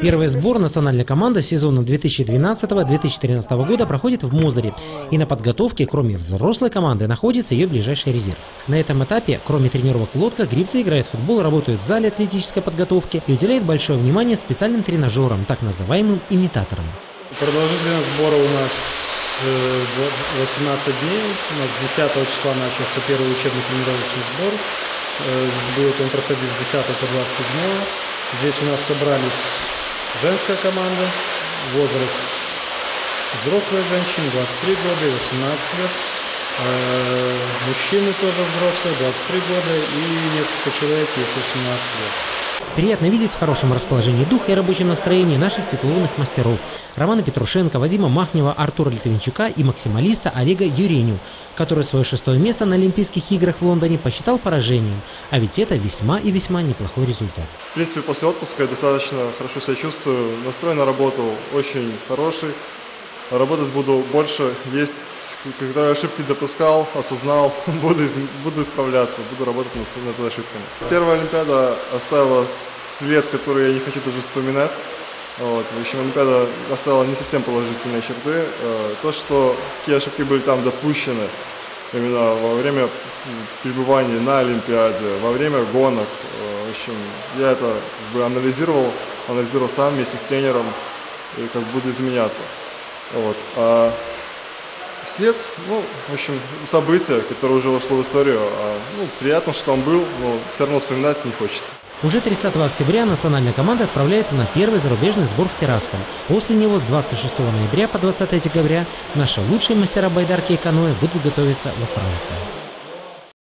Первый сбор национальной команды сезона 2012-2013 года проходит в Мозыре. И на подготовке, кроме взрослой команды, находится ее ближайший резерв. На этом этапе, кроме тренировок лодка, грибцы играют в футбол, работают в зале атлетической подготовки и уделяют большое внимание специальным тренажерам, так называемым имитаторам. Продолжительность сбора у нас 18 э, дней. У нас 10 числа начался первый учебный тренировочный сбор. Э, будет он проходить с 10 по 27. Здесь у нас собрались женская команда, возраст взрослые женщины 23 года и 18 лет, э, мужчины тоже взрослые 23 года и несколько человек есть 18 лет. Приятно видеть в хорошем расположении духа и рабочем настроении наших титулованных мастеров Романа Петрушенко, Вадима Махнева, Артура Литвинчука и максималиста Олега Юреню, который свое шестое место на Олимпийских играх в Лондоне посчитал поражением. А ведь это весьма и весьма неплохой результат. В принципе, после отпуска я достаточно хорошо себя чувствую. Настрой на работу очень хороший. Работать буду больше. Есть когда ошибки допускал, осознал, буду, буду исправляться, буду работать над, над ошибками. Первая Олимпиада оставила след, который я не хочу даже вспоминать. Вот. В общем, Олимпиада оставила не совсем положительные черты. Э, то, что какие ошибки были там допущены, именно во время пребывания на Олимпиаде, во время гонок, э, в общем, я это бы анализировал, анализировал сам вместе с тренером, и как будет изменяться. Вот. А след, ну, в общем, событие, которое уже вошло в историю. А, ну, приятно, что он был, но все равно вспоминать не хочется. Уже 30 октября национальная команда отправляется на первый зарубежный сбор в Тирасполь. После него с 26 ноября по 20 декабря наши лучшие мастера байдарки и каноэ будут готовиться во Франции.